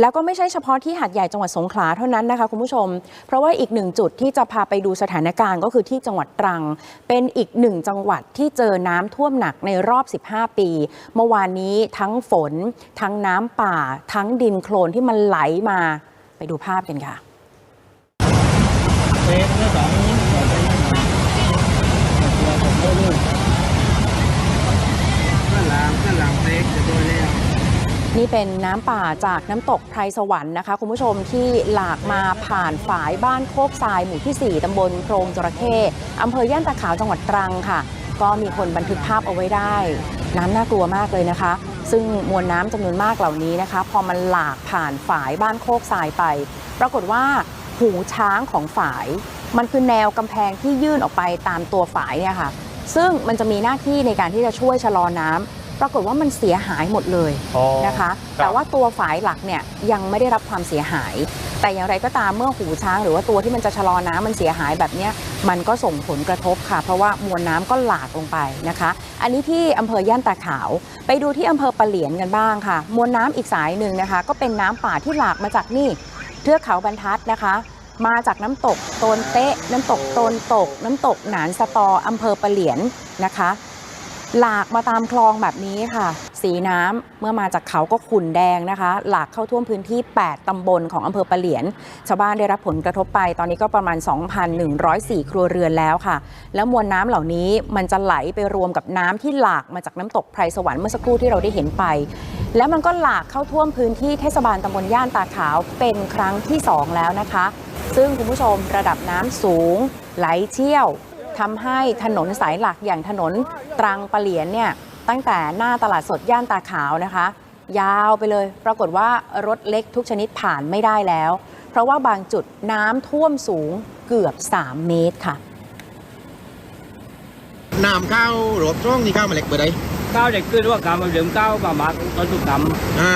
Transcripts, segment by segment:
แล้วก็ไม่ใช่เฉพาะที่หาดใหญ่จังหวัดสงขลาเท่านั้นนะคะคุณผู้ชม เพราะว่าอีกหนึ่งจุดที่จะพาไปดูสถานการณ์ก็คือที่จังหวัดตรัง เป็นอีกหนึ่งจังหวัดที่เจอน้ำท่วมหนักในรอบ 15 ปี เมื่อวานนี้ทั้งฝน ทั้งน้ำป่า ทั้งดินโคลนที่มันไหลมาไปดูภาพกันค่ะเนี่ยสองนี้สองไปนั่นหน่อยตัวผมก็รู้ข้างหลังข้างหลังเฟซจะโดนแล้ว นี่เป็นน้ำป่าจากน้ำตกไพรสวรรค์นะคะ คุณผู้ชมที่หลากมาผ่านฝายบ้านโคกทรายหมู่ที่ 4 ตำบลโพรงจระเข้อำเภอย่านตาขาวจังหวัดตรังค่ะ ก็มีคนบันทึกภาพเอาไว้ได้ น้ำน่ากลัวมากเลยนะคะ ซึ่งมวลน้ำจำนวนมากเหล่านี้นะคะ พอมันหลากผ่านฝายบ้านโคกทรายไป ปรากฏว่าหูช้างของฝาย มันคือแนวกำแพงที่ยื่นออกไปตามตัวฝายเนี่ยค่ะ ซึ่งมันจะมีหน้าที่ในการที่จะช่วยชะลอน้ำ ปรากฏว่ามันเสียหายหมดเลยนะคะ แต่ว่าตัวฝายหลักเนี่ยยังไม่ได้รับความเสียหาย แต่อย่างไรก็ตามเมื่อหูช้าง หรือว่าตัวที่มันจะชะลอน้ำมันเสียหายแบบเนี้ยมันก็ส่งผลกระทบค่ะ เพราะว่ามวลน้ำก็หลากลงไปนะคะ อันนี้ที่อำเภอย่านตาขาว ไปดูที่อำเภอปะเหลียนกันบ้างค่ะ มวลน้ำอีกสายหนึ่งนะคะ ก็เป็นน้ำป่าที่หลากมาจากนี่เทือกเขาบรรทัดนะคะมาจากน้ำตกโตนเตะ น้ำตกโตนตก น้ำตกหนานสตออำเภอปะเหลียนนะคะ หลากมาตามคลองแบบนี้ค่ะ สีน้ำเมื่อมาจากเขาก็ขุ่นแดงนะคะ หลากเข้าท่วมพื้นที่ 8ตำบลของอำเภอปะเหลียน ชาวบ้านได้รับผลกระทบไปตอนนี้ก็ประมาณ 2,104 ครัวเรือนแล้วค่ะ แล้วมวลน้ำเหล่านี้มันจะไหลไปรวมกับน้ำที่หลากมาจากน้ำตกไพรสวรรค์เมื่อสักครู่ที่เราได้เห็นไป แล้วมันก็หลากเข้าท่วมพื้นที่เทศบาลตำบลย่านตาขาวเป็นครั้งที่ 2 แล้วนะคะ ซึ่งคุณผู้ชมระดับน้ำสูง ไหลเชี่ยว ทำให้ถนนสายหลักอย่างถนนตรังปะเหลียนเนี่ยตั้งแต่หน้าตลาดสดย่านตาขาวนะคะ ยาวไปเลย ปรากฏว่ารถเล็กทุกชนิดผ่านไม่ได้แล้ว เพราะว่าบางจุดน้ำท่วมสูงเกือบ 3 เมตรค่ะน้ำข้าวหลบช่องนี่ข้าวมาเล็กเบอร์ใดก้าวเด็กขึ้นว่ากรรมมันเดิมก้าวมามาตอนสุดกรรมอ่า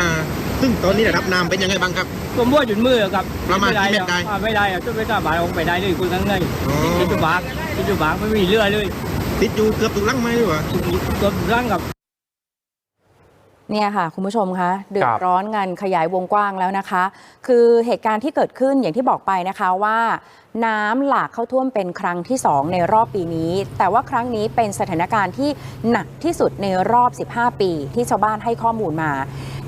ซึ่งตอนนี้ระดับน้ำเป็นยังไงบ้างครับตัวมั่วจุดมือครับประมาณไได้กี่เมตรได้ อ่าไม่ได้อะช่วยไม่ได้บาทออกไปได้เลยคุณทั้งเลยอ๋อที่จุบากที่จุบากไม่มีเรือเลยติดอยู่เกือบทุกหลังไหมหรือวะตัวร่างกับ เนี่ยค่ะ คุณผู้ชมคะเดือดร้อนกันขยายวงกว้างแล้วนะคะ คือเหตุการณ์ที่เกิดขึ้นอย่างที่บอกไปนะคะว่า น้ำหลากเข้าท่วมเป็นครั้งที่ 2 ในรอบปีนี้ แต่ว่าครั้งนี้เป็นสถานการณ์ที่หนักที่สุดในรอบ 15 ปี ที่ชาวบ้านให้ข้อมูลมา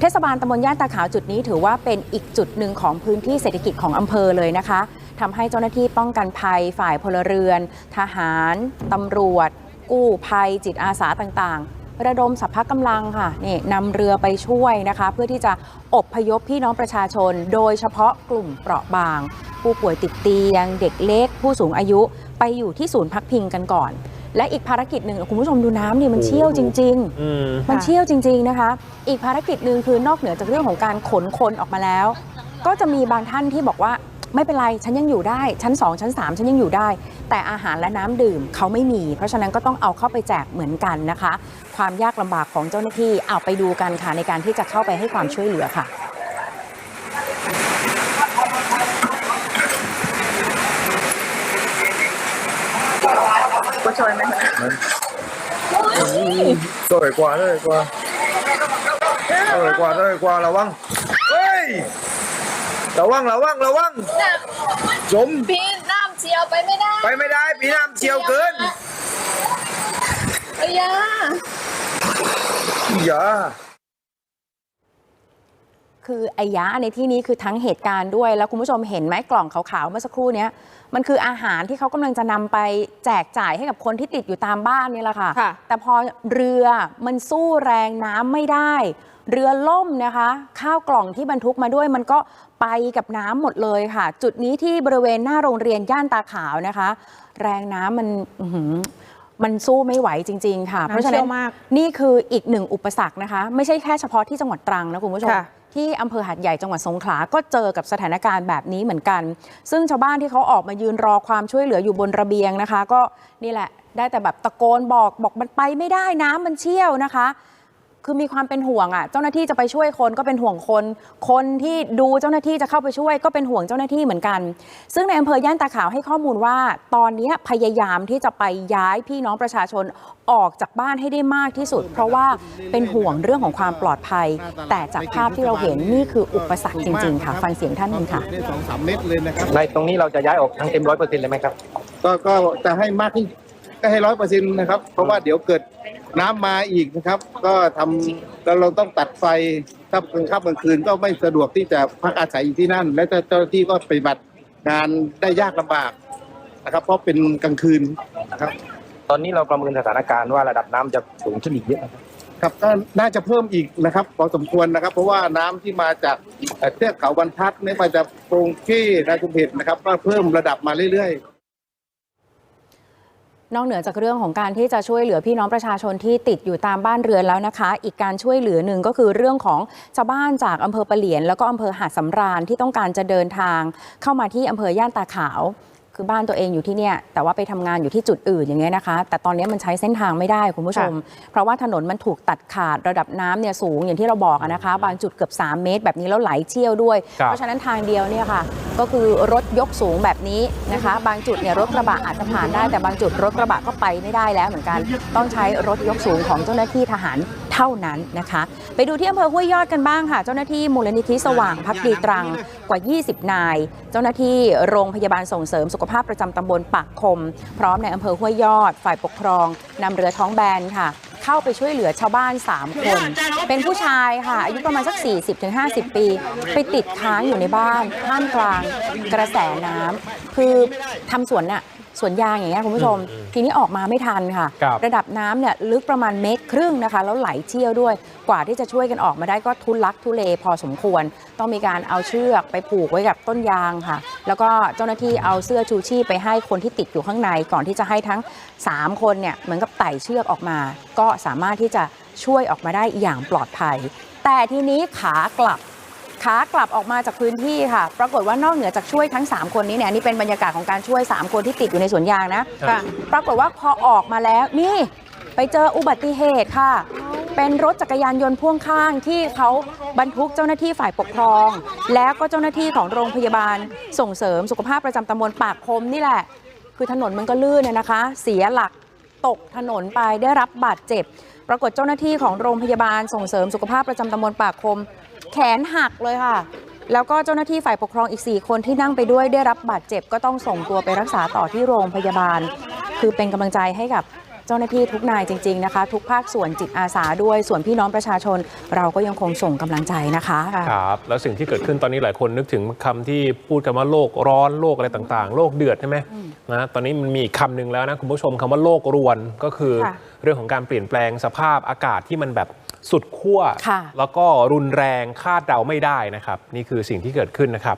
เทศบาลตำบลย่านตาขาวจุดนี้ถือว่าเป็นอีกจุดหนึ่งของพื้นที่เศรษฐกิจของอำเภอเลยนะคะทำให้เจ้าหน้าที่ป้องกันภัยฝ่ายพลเรือน ทหารตำรวจกู้ภัยจิตอาสาต่างๆ ระดมสัพพะกำลังค่ะนี่นำเรือไปช่วยนะคะ เพื่อที่จะอบพยพพี่น้องประชาชน โดยเฉพาะกลุ่มเปราะบาง ผู้ป่วยติดเตียง เด็กเล็ก ผู้สูงอายุไปอยู่ที่ศูนย์พักพิงกันก่อน และอีกภารกิจหนึ่งคุณผู้ชมดูน้ำนี่มันเชี่ยวจริง ๆ มันเชี่ยวจริง ๆนะคะ อีกภารกิจหนึ่งคือนอกเหนือจากเรื่องของการขนคนออกมาแล้ว ก็จะมีบางท่านที่บอกว่า ไม่เป็นไรฉันยังอยู่ได้ชั้น 2 ชั้น 3 ฉันยังอยู่ได้ แต่อาหารและน้ำดื่มเขาไม่มี เพราะฉะนั้นก็ต้องเอาเข้าไปแจกเหมือนกันนะคะ ความยากลำบากของเจ้าหน้าที่เอาไปดูกันค่ะในการที่จะเข้าไปให้ความช่วยเหลือค่ะตัวใหญ่กว่าตัวใหญ่กว่าตัวใหญ่กว่าตัวใหญ่กว่าระวังเฮ้ย ระวังระวังระวังจมพี่น้ำเชียวไปไม่ได้ไปไม่ได้ปีน้ำเชียวเกินเอ้ยยาอย่า คือไอ้ยะในที่นี้คือทั้งเหตุการณ์ด้วย แล้วคุณผู้ชมเห็นไหมกล่องขาวๆเมื่อสักครู่เนี้ยมันคืออาหารที่เขากำลังจะนำไปแจกจ่ายให้กับคนที่ติดอยู่ตามบ้านนี่แหละค่ะ ค่ะ แต่พอเรือมันสู้แรงน้ำไม่ได้ เรือล่มนะคะ ข้าวกล่องที่บรรทุกมาด้วยมันก็ ไปกับน้ำหมดเลยค่ะ จุดนี้ที่บริเวณหน้าโรงเรียนย่านตาขาวนะคะ แรงน้ำมันอื้อหือมันสู้ไม่ไหวจริง ๆ ค่ะ เพราะฉะนั้นนี่คืออีกหนึ่งอุปสรรคนะคะ ไม่ใช่แค่เฉพาะที่จังหวัดตรังนะคุณผู้ชมค่ะที่อำเภอหัดใหญ่จังหวัดสงขลา ก็เจอกับสถานการณ์แบบนี้เหมือนกัน ซึ่งชาวบ้านที่เขาออกมายืนรอความช่วยเหลืออยู่บนระเบียงนะคะ ก็นี่แหละ ได้แต่แบบตะโกนบอกบอกมันไปไม่ได้น้ำมันเชี่ยวนะคะ คือมีความเป็นห่วงอะ เจ้าหน้าที่จะไปช่วยคนก็เป็นห่วงคน คนที่ดูเจ้าหน้าที่จะเข้าไปช่วยก็เป็นห่วงเจ้าหน้าที่เหมือนกัน ซึ่งในอำเภอย่านตาขาวให้ข้อมูลว่า ตอนนี้พยายามที่จะไปย้ายพี่น้องประชาชนออกจากบ้านให้ได้มากที่สุด เพราะว่าเป็นห่วงเรื่องของความปลอดภัย แต่จากภาพที่เราเห็นนี่คืออุปสรรคจริงๆค่ะ ฟังเสียงท่านหนึ่งค่ะได้สองสามเมตรเลยนะครับในตรงนี้เราจะย้ายออกทั้งเต็มร้อยเปอร์เซ็นต์เลยไหมครับก็ก็จะให้มากที่ ก็ให้ร้อยเปอร์เซ็นต์นะครับ เพราะว่าเดี๋ยวเกิดน้ำมาอีกนะครับ ก็ทำแล้วเราต้องตัดไฟถ้ากลางค่ำกลางคืนก็ไม่สะดวกที่จะพักอาศัยอยู่ที่นั่น และเจ้าหน้าที่ก็ปฏิบัติงานได้ยากลำบากนะครับ เพราะเป็นกลางคืนนะครับ ตอนนี้เราประเมินสถานการณ์ว่าระดับน้ำจะสูงขึ้นอีกเยอะไหมครับครับก็น่าจะเพิ่มอีกนะครับพอสมควรนะครับ เพราะว่าน้ำที่มาจากเอ่อเทือกเขาบรรทัดเนี่ยมาจากโปรงเก้นาจุมเพชรนะครับ ก็เพิ่มระดับมาเรื่อยๆ นอกเหนือจากเรื่องของการที่จะช่วยเหลือพี่น้องประชาชนที่ติดอยู่ตามบ้านเรือนแล้วนะคะ อีกการช่วยเหลือหนึ่งก็คือเรื่องของชาวบ้านจากอำเภอปะเหลียน แล้วก็อำเภอหาดสำราญที่ต้องการจะเดินทาง เข้ามาที่อำเภอย่านตาขาว คือบ้านตัวเองอยู่ที่เนี่ยแต่ว่าไปทำงานอยู่ที่จุดอื่นอย่างเงี้ยนะคะ แต่ตอนนี้มันใช้เส้นทางไม่ได้คุณผู้ชม เพราะว่าถนนมันถูกตัดขาดระดับน้ำเนี่ยสูงอย่างที่เราบอกอะนะคะ บางจุดเกือบ 3 เมตร แบบนี้แล้วไหลเชี่ยวด้วยครับเพราะฉะนั้นทางเดียวเนี่ยค่ะก็คือรถยกสูงแบบนี้นะคะ บางจุดเนี่ยรถกระบะอาจจะผ่านได้แต่บางจุดรถกระบะก็ไปไม่ได้แล้วเหมือนกัน ต้องใช้รถยกสูงของเจ้าหน้าที่ทหารเท่านั้นนะคะ ไปดูที่อำเภอห้วยยอดกันบ้างค่ะ เจ้าหน้าที่มูลนิธิสว่างพักดีตรังกว่า 20 นาย เจ้าหน้าที่โรงพยาบาลส่งเสริมสุขภาพประจำตำบลปากคม พร้อมในอำเภอห้วยยอด ฝ่ายปกครองนำเรือท้องแบนค่ะเข้าไปช่วยเหลือชาวบ้าน 3 คน เป็นผู้ชายค่ะ อายุประมาณสัก 40-50 ปี ไปติดค้างอยู่ในบ้านท่ามกลางกระแสน้ำคือทำสวนน่ะ สวนยางอย่างเงี้ยคุณผู้ชม ทีนี้ออกมาไม่ทันค่ะ ครับ ระดับน้ำเนี่ยลึกประมาณเมตรครึ่งนะคะ แล้วไหลเชี่ยวด้วย กว่าที่จะช่วยกันออกมาได้ก็ทุลักทุเลพอสมควร ต้องมีการเอาเชือกไปผูกไว้กับต้นยางค่ะ แล้วก็เจ้าหน้าที่เอาเสื้อชูชีพไปให้คนที่ติดอยู่ข้างใน ก่อนที่จะให้ทั้ง 3 คนเนี่ยเหมือนกับไต่เชือกออกมา ก็สามารถที่จะช่วยออกมาได้อย่างปลอดภัย แต่ทีนี้ขากลับ ขากลับออกมาจากพื้นที่ค่ะ ปรากฏว่านอกเหนือจากช่วยทั้ง 3 คนนี้เนี่ยอันนี่เป็นบรรยากาศของการช่วย 3 คนที่ติดอยู่ในสวนยางนะค่ะปรากฏว่าพอออกมาแล้วนี่ไปเจออุบัติเหตุค่ะ เป็นรถจักรยานยนต์พ่วงข้างที่เขาบรรทุกเจ้าหน้าที่ฝ่ายปกครอง แล้วก็เจ้าหน้าที่ของโรงพยาบาลส่งเสริมสุขภาพประจำตำบลปากคมนี่แหละ คือถนนมันก็ลื่นน่ยนะคะ เสียหลักตกถนนไปได้รับบาดเจ็บ ปรากฏเจ้าหน้าที่ของโรงพยาบาลส่งเสริมสุขภาพประจำตำบลปากคม แขนหักเลยค่ะ แล้วก็เจ้าหน้าที่ฝ่ายปกครองอีก 4 คนที่นั่งไปด้วยได้รับบาดเจ็บก็ต้องส่งตัวไปรักษาต่อที่โรงพยาบาล คือเป็นกำลังใจให้กับ เจ้าหน้าที่ทุกนายจริง ๆนะคะ ทุกภาคส่วนจิตอาสาด้วยส่วนพี่น้องประชาชน เราก็ยังคงส่งกำลังใจนะคะครับแล้วสิ่งที่เกิดขึ้นตอนนี้หลายคนนึกถึงคำที่พูดกันว่าโลกร้อนโลกอะไรต่างๆ โลกเดือดใช่ไหมนะตอนนี้มันมีอีกคำหนึ่งแล้วนะคุณผู้ชมคำว่าโลกรวนก็คือค่ะเรื่องของการเปลี่ยนแปลงสภาพอากาศที่มันแบบสุดขั้วค่ะแล้วก็รุนแรงคาดเดาไม่ได้นะครับ นี่คือสิ่งที่เกิดขึ้นนะครับ